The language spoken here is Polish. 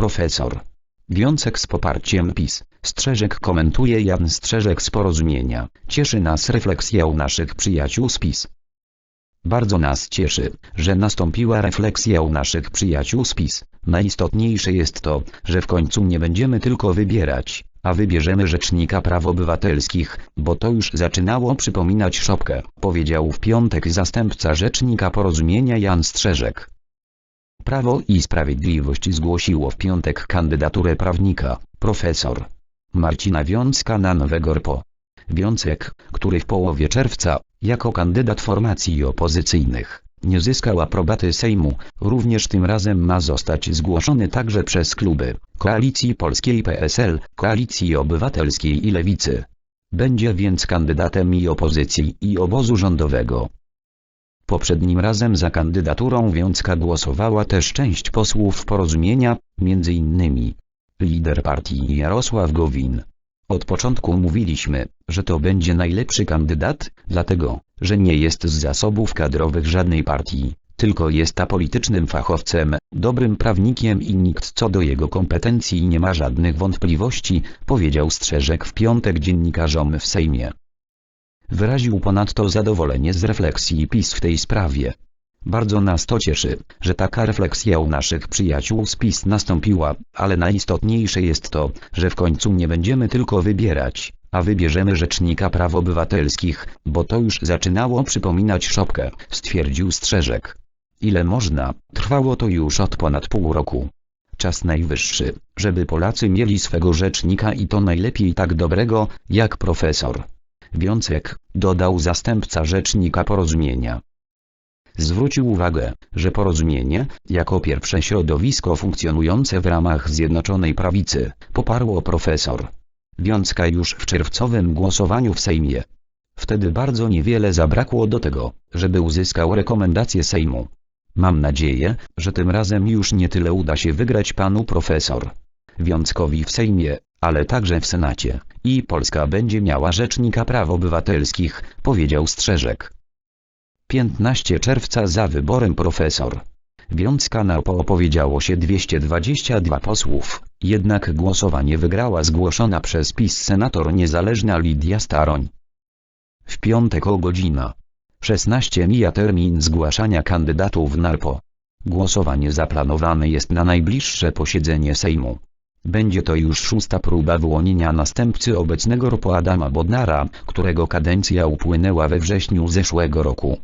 profesor. Wiącek z poparciem PiS. Strzeżek komentuje Jan Strzeżek z porozumienia. Cieszy nas refleksja u naszych przyjaciół z PiS. Bardzo nas cieszy, że nastąpiła refleksja u naszych przyjaciół z PiS. Najistotniejsze jest to, że w końcu nie będziemy tylko wybierać, a wybierzemy Rzecznika Praw Obywatelskich, bo to już zaczynało przypominać szopkę, powiedział w piątek zastępca Rzecznika Porozumienia Jan Strzeżek. Prawo i Sprawiedliwość zgłosiło w piątek kandydaturę prawnika, profesor Marcina Wiącka na nowego RPO. Wiącek, który w połowie czerwca, jako kandydat formacji opozycyjnych, nie zyskał aprobaty Sejmu, również tym razem ma zostać zgłoszony także przez kluby Koalicji Polskiej PSL, Koalicji Obywatelskiej i Lewicy. Będzie więc kandydatem i opozycji i obozu rządowego. Poprzednim razem za kandydaturą Wiącka głosowała też część posłów porozumienia, m.in. lider partii Jarosław Gowin. Od początku mówiliśmy, że to będzie najlepszy kandydat, dlatego, że nie jest z zasobów kadrowych żadnej partii, tylko jest apolitycznym fachowcem, dobrym prawnikiem i nikt co do jego kompetencji nie ma żadnych wątpliwości, powiedział Strzeżek w piątek dziennikarzom w Sejmie. Wyraził ponadto zadowolenie z refleksji PiS w tej sprawie. Bardzo nas to cieszy, że taka refleksja u naszych przyjaciół z PiS nastąpiła, ale najistotniejsze jest to, że w końcu nie będziemy tylko wybierać, a wybierzemy Rzecznika Praw Obywatelskich, bo to już zaczynało przypominać szopkę, stwierdził Strzeżek. Ile można, trwało to już od ponad pół roku. Czas najwyższy, żeby Polacy mieli swego rzecznika i to najlepiej tak dobrego, jak profesor. Wiącek, dodał zastępca rzecznika porozumienia. Zwrócił uwagę, że porozumienie, jako pierwsze środowisko funkcjonujące w ramach Zjednoczonej Prawicy, poparło profesor Wiącka już w czerwcowym głosowaniu w Sejmie. Wtedy bardzo niewiele zabrakło do tego, żeby uzyskał rekomendację Sejmu. Mam nadzieję, że tym razem już nie tyle uda się wygrać panu profesor Wiąckowi w Sejmie, ale także w Senacie, i Polska będzie miała Rzecznika Praw Obywatelskich, powiedział Strzeżek. 15 czerwca za wyborem profesor Wiącka na OPO opowiedziało się 222 posłów, jednak głosowanie wygrała zgłoszona przez PiS senator niezależna Lidia Staroń. W piątek o godzina 16 mija termin zgłaszania kandydatów na RPO. Głosowanie zaplanowane jest na najbliższe posiedzenie Sejmu. Będzie to już szósta próba wyłonienia następcy obecnego RPO Adama Bodnara, którego kadencja upłynęła we wrześniu zeszłego roku.